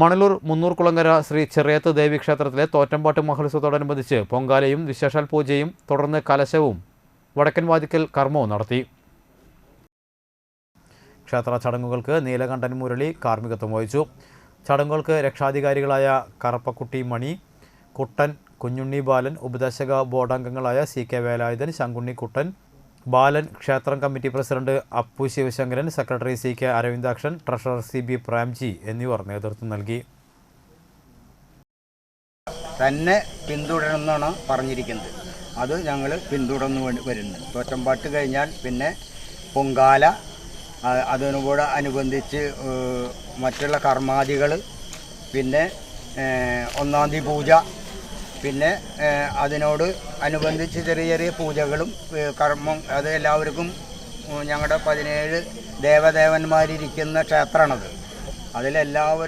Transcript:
മണലൂർ മുന്നൂർ കുളങ്ങര ശ്രീ ചെറിയത്ത് ദേവി ക്ഷേത്രത്തിലെ തോറ്റമ്പാട്ട് മഹോത്സവത്തോടനുബന്ധിച്ച് പൊങ്കാലയും വിശേഷാൽ പൂജയും തുടർന്ന് കലശവും വടക്കൻ വാതിക്കൽ കർമ്മവും നടത്തി. ക്ഷേത്ര ചടങ്ങുകൾക്ക് നീലകണ്ഠൻ മുരളി കാർമ്മികത്വം വഹിച്ചു. ചടങ്ങുകൾക്ക് രക്ഷാധികാരികളായ കറപ്പക്കുട്ടി മണി കുട്ടൻ കുഞ്ഞുണ്ണി ബാലൻ ഉപദേശക ബോർഡ് അംഗങ്ങളായ സി കെ വേലായുധൻ ശങ്കുണ്ണി കുട്ടൻ ബാലൻ ക്ഷേത്രം committee president Appu Sivasankaran secretary C K Aravindakshan treasurer C B Premji എന്നിവർ നേതൃത്വം നൽകി. തന്നെ പിന്തുടരുന്നാണ് പറഞ്ഞിരിക്കുന്നത്. അത് ഞങ്ങൾ പിന്തുടർന്ന് വരുന്നു. തോറ്റമ്പാട്ട് കഴിഞ്ഞാൽ പിന്നെ പൊങ്കാല അതിനോട് അനുബന്ധിച്ച് മറ്റുള്ള കർമാദികൾ പിന്നെ ഒന്നാം തീയതി പൂജ പിന്നെ അതിനോട് അനുബന്ധിച്ച് ചെറിയ ചെറിയ പൂജകളും കർമ്മം അത് എല്ലാവർക്കും ഞങ്ങളുടെ പതിനേഴ് ദേവദേവന്മാരിരിക്കുന്ന ക്ഷേത്രമാണത്. അതിലെല്ലാവരും